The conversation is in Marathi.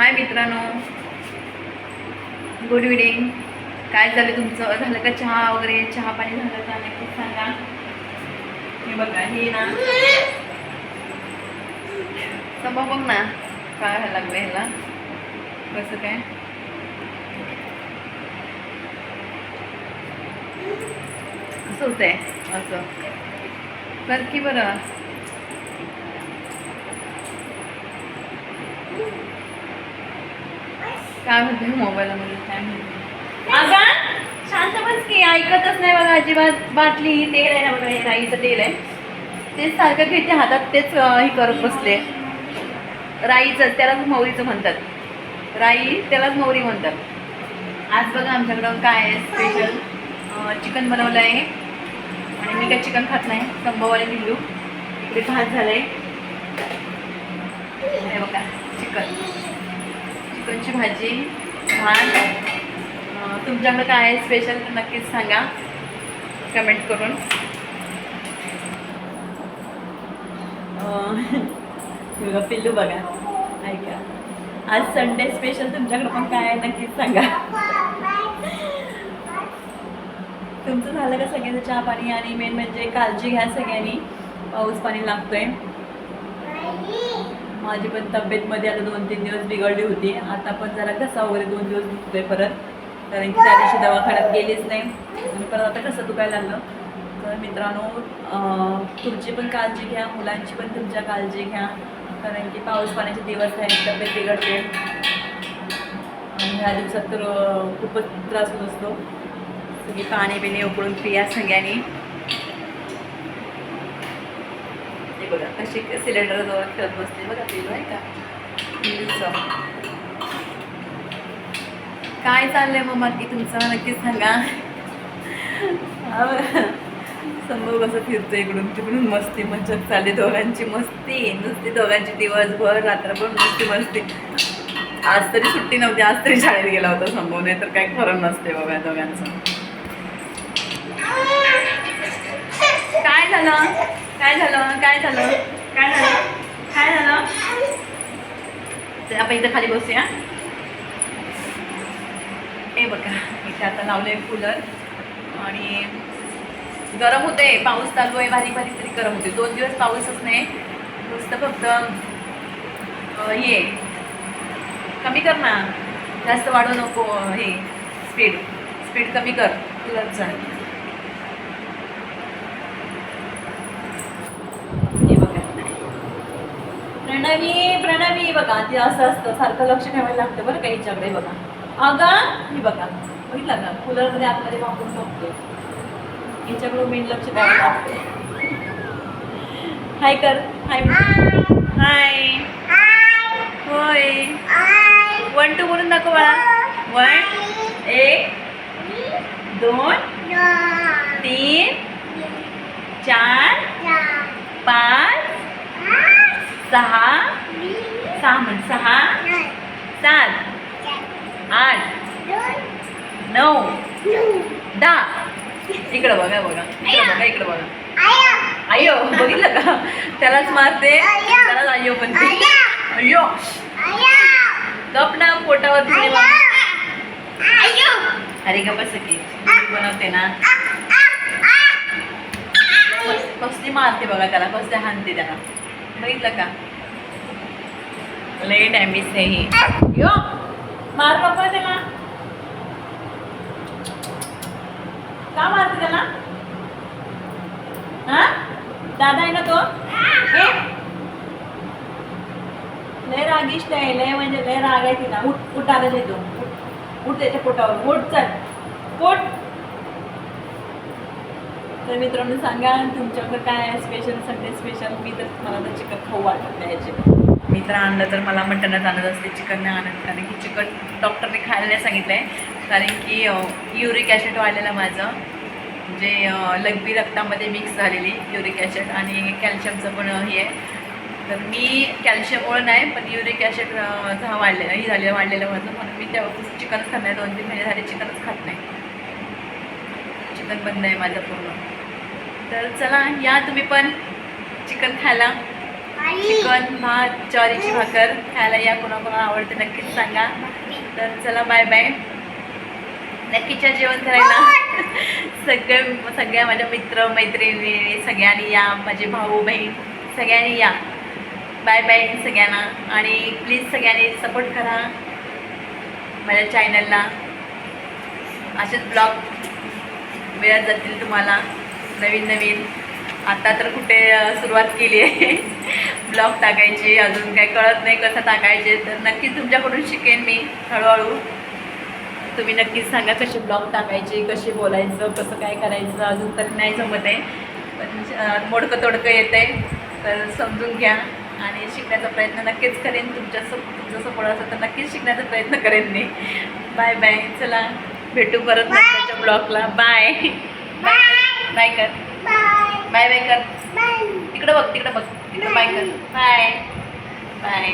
हाय मित्रांनो. गुड इव्हिनिंग काय झालं तुमचं? झालं का चहा वगैरे? चहा पाणी झालं का? नक्कीच सांगा. हे बघा हे ना. समोर बघ ना. काय व्हायला लागलं ह्याला? कसं काय? असं होतंय असं. कर की बरं. काय म्हणते मोबाईलमध्ये काय म्हणते? अगं शांत बस की ऐकतच नाही बघा अजिबात. बाटली तेल आहे ना बघा हे राईचं तेल आहे. तेच सारखं घेते हातात तेच हे करत बसले. राईचं त्यालाच मोहरीचं म्हणतात. राई त्यालाच मोहरी म्हणतात. आज बघा आमच्याकडं काय आहे स्पेशल चिकन बनवलं आहे. आणि मी काय चिकन खात नाही. संभववाले बिल्लू इकडे भात झालं आहे हे बघा चिकन चिकनची भाजी भात. तुमच्याकडं काय आहे स्पेशल तर नक्कीच सांगा. कमेंट करून. बघा पिल्लू बघा. ऐका. आज संडे स्पेशल तुमच्याकडं पण काय आहे नक्कीच सांगा. तुमचं झालं का सगळ्यांचं चहा पाणी? आणि मेन म्हणजे काळजी घ्या सगळ्यांनी. पाऊस पाणी लागतोय. माझी पण तब्येतमध्ये आता दोन तीन दिवस बिघडली होती. आता पण जरा घसा वगैरे दोन दिवस दुखतोय परत. कारण की त्या दिवशी दवाखान्यात गेलीच नाही. आणि परत आता कसं दुखायला लागलं. तर मित्रांनो तुमची पण काळजी घ्या. मुलांची पण तुमच्या काळजी घ्या. कारण की पाऊस पाण्याचे दिवस आहेत. तब्येत बिघडते. आणि ह्या दिवसात तर खूपच त्रास होत असतो. सगळी पाणी बिणी उकळून पिया सगळ्यांनी हे बघा कशी सिलेंडर जवळ खेळत बसते बघा ते नाही का? काय चाललंय मग बाकी तुमचं? नक्कीच सांगा. समोर संभव कसं फिरतो इकडून तिकडून? मस्ती मज्जत चालली दोघांची मस्ती. नुसती दोघांची दिवसभर रात्रभर मस्ती मस्ती. आज तरी सुट्टी नव्हती आज तरी शाळेत गेला होता संभव. नाही तर काही खरं नसते बाबा दोघांचं. काय झालं? काय झालं? काय झालं? काय झालं? काय झालं? तर आपण इथं खाली बसूया. हे बघा इथे आता लावले कूलर आणि गरम होते पाऊस चालू आहे बारीक बारीक तरी गरम होते दोन दिवस पाऊसच नाही. नुसतं फक्त हे. कमी कर ना. जास्त वाढू नको हे. स्पीड स्पीड कमी कर. कूलरचा हे बघा प्रणवी प्रणवी बघा ते असं असतं सारखं लक्ष ठेवायला लागतं बरं का हिच्याकडे बघा. अगं ही बघा बघितलं का? कूलरमध्ये आतमध्ये वापरून बघतोय. हिच्याकडे मेन लक्ष द्यावं लागतं हाय कर. हाय हाय होय. वन टू बोलून दाखव बाळा. वन एक दोन तीन चार. पाच सहा? सहा म्हण सहा? सात? आठ? नऊ? दहा? इकडं बघा बघा. इकडं बघा इकडं बघा. अय्यो बघितलं का? त्यालाच मारते त्यालाच अयो पण अय्यो कप ना पोटावर अरे गप बस की. बनवते ना. कसली मारते बघा त्याला. कसली हानते त्याला. बघितलं का? लई डॅमेज आहे ही. यो मार नको त्याला. का मारते त्याला? हा? दादा आहे ना तो? लय रागिष्ट आहे लय म्हणजे लय राग आहे तिला. उठ उठ दादा येतो उठ त्याच्या पोटावर. उठ चल. पोट तर मित्रांनो सांगा तुमच्याकडं काय आहे स्पेशल संडे स्पेशल मी तर मला तर चिकन खाऊ वाटत नाही याचे मी तर आणलं तर मला मटणच आणत असते चिकन नाही आणत. कारण की चिकन डॉक्टरने खायला नाही सांगितलं आहे कारण की युरिक ॲसिड वाढलेलं माझं. म्हणजे अं, लघवी रक्तामध्ये मिक्स झालेली युरिक ॲसिड आणि कॅल्शियमचं पण हे आहे. तर मी कॅल्शियममुळे नाही पण युरिक ॲसिड हा वाढलेला ही झालेलं वाढलेलं माझं. म्हणून मी तेव्हापासून चिकनच खात नाही. दोन तीन महिने झाले चिकनच खात नाही. चिकन बंद आहे माझं पूर्ण. तर चला या तुम्ही पण. चिकन खायला. चिकन भात ज्वारीची भाकर खायला या. कोणाकोणाला आवडते नक्कीच सांगा. तर चला बाय बाय नक्कीच्या जेवण करायला. सगळे सगळ्या माझ्या मित्र मैत्रिणी सगळ्यांनी या. माझे भाऊ बहीण सगळ्यांनी या. बाय बाय सगळ्यांना. आणि प्लीज सगळ्यांनी सपोर्ट करा. माझ्या चॅनलला असेच ब्लॉग मिळत जातील तुम्हाला. नवीन नवीन. आता तर कुठे सुरुवात केली आहे. ब्लॉग टाकायची अजून काही कळत नाही कसं टाकायचे तर नक्कीच तुमच्याकडून शिकेन मी हळूहळू. तुम्ही नक्कीच सांगा कसे ब्लॉग टाकायचे कसे बोलायचं कसं काय करायचं अजून तर नाही जमत आहे. पण मोडकं तोडकं येतं आहे तर समजून घ्या आणि शिकण्याचा प्रयत्न नक्कीच करेन. तुमच्या सप तुमचं सपोर्ट असेल तर नक्कीच शिकण्याचा प्रयत्न करेन मी. बाय बाय चला भेटू परत ब्लॉगला बाय बाय कर बाय बाय कर तिकडं बघ तिकडं बघ. तिकडं बाय कर. Bye bye